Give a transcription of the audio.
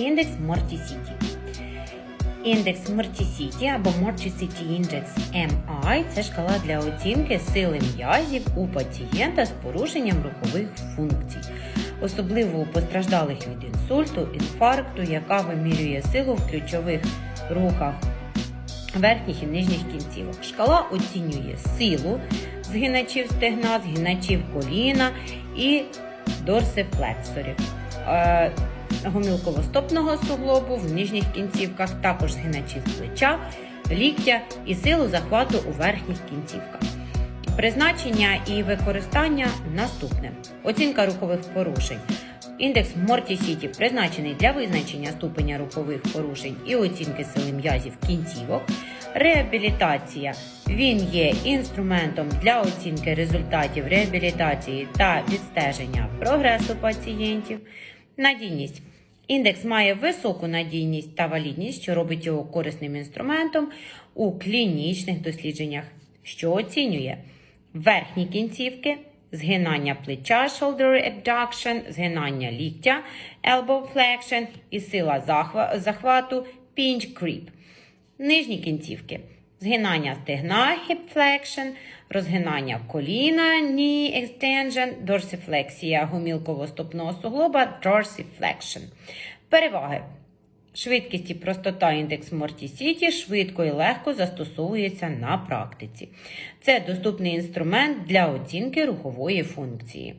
індекс Morticity. Індекс Morticity або Morticity Index MI – це шкала для оцінки сили м'язів у пацієнта з порушенням рухових функцій, особливо у постраждалих від інсульту, інфаркту, яка вимірює силу в ключових рухах верхніх і нижніх кінцівок. Шкала оцінює силу згиначів стегна, згиначів коліна і дорсифлексорів. Гомілково-стопного суглобу в нижніх кінцівках, також згиначів плеча, ліктя і силу захвату у верхніх кінцівках. Призначення і використання наступне. Оцінка рухових порушень. Індекс Morticity призначений для визначення ступеня рухових порушень і оцінки сили м'язів кінцівок. Реабілітація. Він є інструментом для оцінки результатів реабілітації та відстеження прогресу пацієнтів. Надійність. Індекс має високу надійність та валідність, що робить його корисним інструментом у клінічних дослідженнях, що оцінює верхні кінцівки, згинання плеча, shoulder abduction, згинання ліктя, elbow flexion і сила захвату pinch grip. Нижні кінцівки. Згинання стегна, hip flexion, розгинання коліна, knee extension, дорсифлексія гомілково-стопного суглоба, dorsiflexion. Переваги. Швидкість і простота індекс Morticity швидко і легко застосовується на практиці. Це доступний інструмент для оцінки рухової функції.